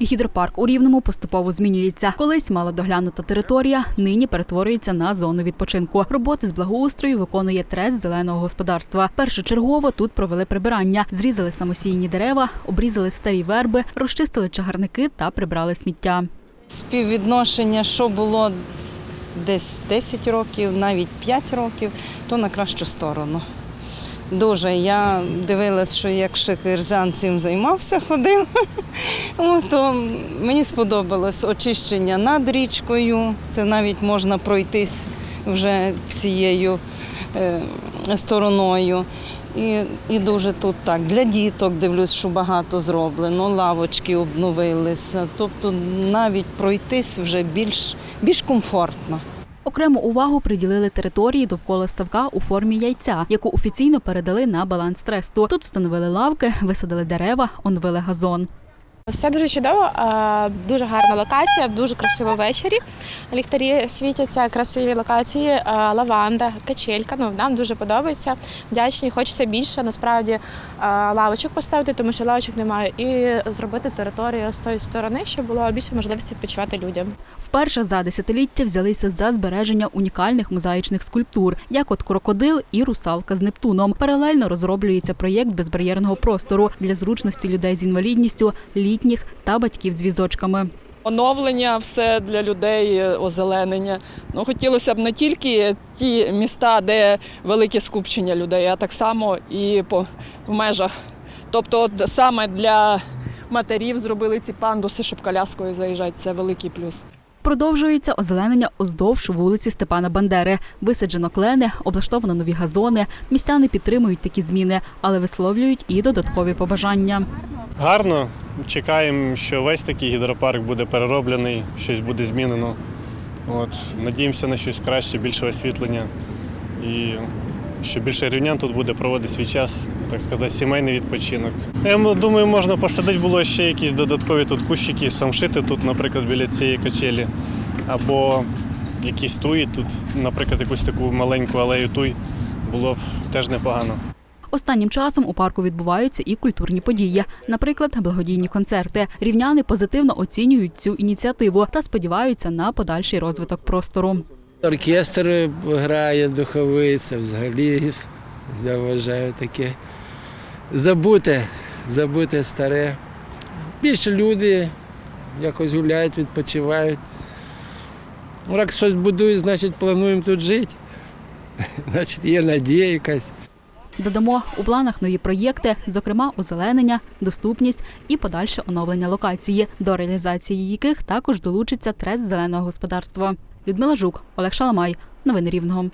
Гідропарк у Рівному поступово змінюється. Колись малодоглянута територія нині перетворюється на зону відпочинку. Роботи з благоустрою виконує трес зеленого господарства. Першочергово тут провели прибирання, зрізали самосійні дерева, обрізали старі верби, розчистили чагарники та прибрали сміття. Співвідношення, що було десь 10 років, навіть 5 років, то на кращу сторону. Дуже. Я дивилась, що як Шекерзян цим займався, ходив, то мені сподобалось очищення над річкою. Це навіть можна пройтись вже цією е, стороною. І, і дуже тут так. Для діток дивлюсь, що багато зроблено, лавочки обновилися. Тобто навіть пройтись вже більш, більш комфортно. Окрему увагу приділили території довкола ставка у формі яйця, яку офіційно передали на баланс тресту. Тут встановили лавки, висадили дерева, оновили газон. Все дуже чудово, дуже гарна локація, дуже красиво ввечері. Ліхтарі світяться, красиві локації, лаванда, качелька. Ну нам дуже подобається. Вдячні, хочеться більше насправді лавочок поставити, тому що лавочок немає, і зробити територію з тої сторони, щоб було більше можливості відпочивати людям. Вперше за десятиліття взялися за збереження унікальних мозаїчних скульптур, як от крокодил і русалка з Нептуном. Паралельно розроблюється проєкт безбар'єрного простору для зручності людей з інвалідністю, літніх та батьків з візочками. Оновлення все для людей, е, озеленення. Ну, хотілося б не тільки ті міста, де велике скупчення людей, а так само і по в межах. Тобто, от саме для матерів зробили ці пандуси, щоб коляскою заїжджати. Це великий плюс. Продовжується озеленення уздовж вулиці Степана Бандери. Висаджено клени, облаштовано нові газони. Містяни підтримують такі зміни, але висловлюють і додаткові побажання. Гарно. Чекаємо, що весь такий гідропарк буде перероблений, щось буде змінено. От. Надіємося на щось краще, більше освітлення. І що більше рівнян тут буде проводити свій час, так сказати, сімейний відпочинок. Я думаю, можна посадити було ще якісь додаткові тут кущики, самшити тут, наприклад, біля цієї качелі. Або якісь туї тут, наприклад, якусь таку маленьку алею туй було б теж непогано. Останнім часом у парку відбуваються і культурні події, наприклад, благодійні концерти. Рівняни позитивно оцінюють цю ініціативу та сподіваються на подальший розвиток простору. Оркестр грає духовий, це взагалі, я вважаю, таке забуте, забуте старе. Більше люди якось гуляють, відпочивають. Ну, Як щось будують, значить плануємо тут жити. Значить, є надія якась. Додамо у планах нові проєкти, зокрема озеленення, доступність і подальше оновлення локації, до реалізації яких також долучиться трест зеленого господарства. Людмила Жук, Олег Шаламай. Новини Рівного.